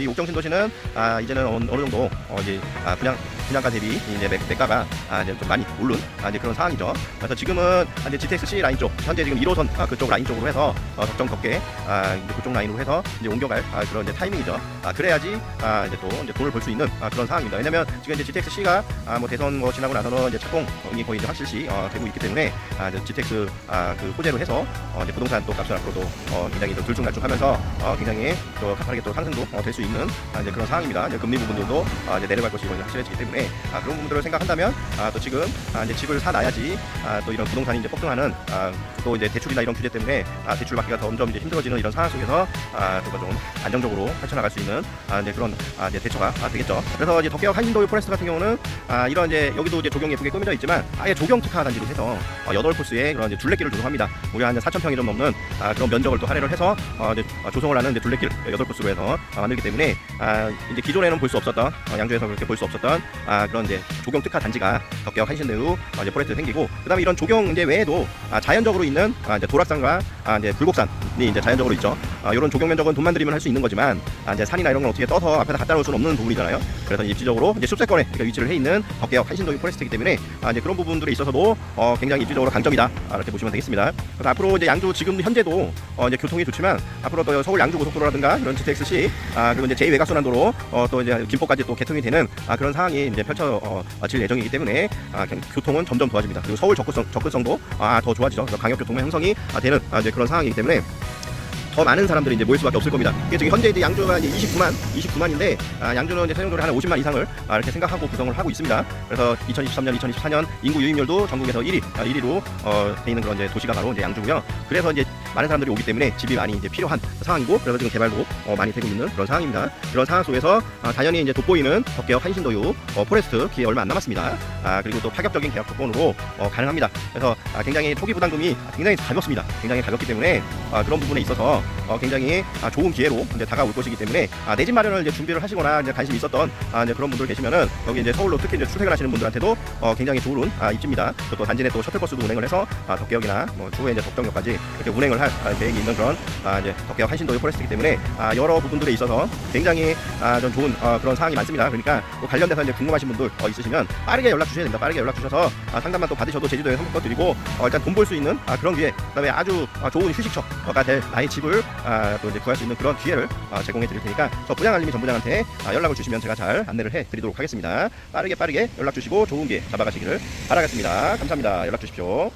이 옥정 신 도시는 아, 이제는 어느, 정도 어, 이제 아, 분양 분양가 대비 이제 매, 매가가 아, 이제 좀 많이 오른 아, 이제 그런 상황이죠. 그래서 지금은 아, 이제 GTX-C 라인 쪽 현재 지금 1호선 아, 그쪽 라인 쪽으로 해서 어, 적정 덮개 아, 이제 그쪽 라인으로 해서 이제 옮겨갈 아, 그런 이제 타이밍이죠. 아, 그래야지 아, 이제 또 이제 돈을 벌 수 있는 아, 그런 상황입니다. 왜냐면 지금 이제 GTX-C가 아, 뭐 대선 뭐 지나고 나서는 이제 착공이 거의 이제 확실시 어, 되고 있기 때문에 아, 이제 GTX 아, 그 호재로 해서 어, 이제 부동산 또 값을 앞으로도 어, 굉장히 좀 들쭉날쭉하면서 어, 굉장히 또 가파르게 또 상승도 어, 될수 있는 아, 이제 그런 상황입니다. 이제 금리 부분들도 아, 이제 내려갈 것이 이제 확실해지기 때문에 아, 그런 부분들을 생각한다면 아, 또 지금 아, 이제 집을 사놔야지 아, 또 이런 부동산이 이제 폭등하는 아, 또 이제 대출이나 이런 규제 때문에 아, 대출 받기가 점점 이제 힘들어지는 이런 상황 속에서 아, 좀 안정적으로 펼쳐나갈 수 있는 아, 이제 그런 아, 이제 대처가 아, 되겠죠. 그래서 이제 덕계역 한신도요 포레스트 같은 경우는 아, 이런 이제 여기도 이제 조경 예쁘게 꾸며져 있지만 아예 조경 특화 단지로 해서 어, 8코스에 그런 이제 둘레길을 조성합니다. 무려 한 4,000평이 좀 넘는 아, 그런 면적을 또 할애를 해서 어, 이제 어, 조성을 하는 이제 둘레길 8코스로 해서 아, 만들기 때문에 아, 이제 기존에는 볼 수 없었던 어, 양주에서 그렇게 볼 수 없었던 아, 그런 이제 조경 특화 단지가 덕계역 한신대유 어, 이제 포레스트 생기고 그다음에 이런 조경 이제 외에도 아, 자연적으로 있는 아, 이제 도락산과 아, 이제 불곡산이 이제 자연적으로 있죠. 아, 이런 조경 면적은 돈만 들이면 할 수 있는 거지만 아, 이제 산이나 이런 걸 어떻게 떠서 앞에다 갖다 놓을 수는 없는 부분이잖아요. 그래서 입지적으로 이제 숲세권에 이렇게 위치를 해 있는 덕계역 한신도유 포레스트이기 때문에 아, 이제 그런 부분들에 있어서도 어, 굉장히 입지적으로 강점이다 아, 이렇게 보시면 되겠습니다. 그래서 앞으로 이제 양주 지금 현재도 어, 이제 교통이 좋지만 앞으로 또 서울 양주 고속도로라든가 이런 GTX-C 아, 그리고 이제 제2 외곽순환도로 어, 또 이제 김포까지 또 개통이 되는 아, 그런 상황이 이제 펼쳐질 예정이기 때문에 아, 경- 교통은 점점 좋아집니다. 그리고 서울 접근성, 접근성도 아, 더 좋아지죠. 강역 교통의 형성이 아, 되는 아, 이제 그런 상황이기 때문에 더 많은 사람들이 이제 모일 수밖에 없을 겁니다. 이게 지금 현재 이제 양주가 이제 29만, 29만인데 아, 양주는 이제 세종도로 한 50만 이상을 아, 이렇게 생각하고 구성을 하고 있습니다. 그래서 2023년, 2024년 인구 유입률도 전국에서 1위, 아, 1위로 어, 돼 있는 그런 이제 도시가 바로 이제 양주고요. 그래서 이제 많은 사람들이 오기 때문에 집이 많이 이제 필요한 상황이고, 그래서 지금 개발도 어, 많이 되고 있는 그런 상황입니다. 이런 상황 속에서 아, 당연히 이제 돋보이는 덕계역 한신도유 어, 포레스트 기회 얼마 안 남았습니다. 아, 그리고 또 파격적인 계약 조건으로 어, 가능합니다. 그래서 아, 굉장히 초기 부담금이 굉장히 가볍습니다. 굉장히 가볍기 때문에 아, 그런 부분에 있어서 어, 굉장히 아, 좋은 기회로 이제 다가올 것이기 때문에 아, 내 집 마련을 이제 준비를 하시거나 이제 관심 이 있었던 아, 이제 그런 분들 계시면은 여기 이제 서울로 특히 이제 출퇴근하시는 분들한테도 어, 굉장히 좋은 아, 입지입니다. 또, 또 단지 내또 셔틀버스도 운행을 해서 아, 덕계역이나 뭐 추후에 이제 덕정역까지 이렇게 운행을 할 아, 계획이 있는 그런 아, 이제 덕계역 한신도요 포레스트이기 때문에 아, 여러 부분들에 있어서 굉장히 아, 좀 좋은 어, 그런 상황이 많습니다. 그러니까 또 관련돼서 이제 궁금하신 분들 어, 있으시면 빠르게 연락 주셔야 됩니다. 빠르게 연락 주셔서 아, 상담만 또 받으셔도 제주도에 선물권 드리고 어, 일단 돈 벌 수 있는 아, 그런 기회, 그다음에 아주 아, 좋은 휴식처가 될 나의 집을 아, 또 이제 구할 수 있는 그런 기회를 아, 제공해 드릴 테니까 저 부장 알림이 전부장한테 아, 연락을 주시면 제가 잘 안내를 해 드리도록 하겠습니다. 빠르게 빠르게 연락 주시고 좋은 기회 잡아가시기를 바라겠습니다. 감사합니다. 연락 주십시오.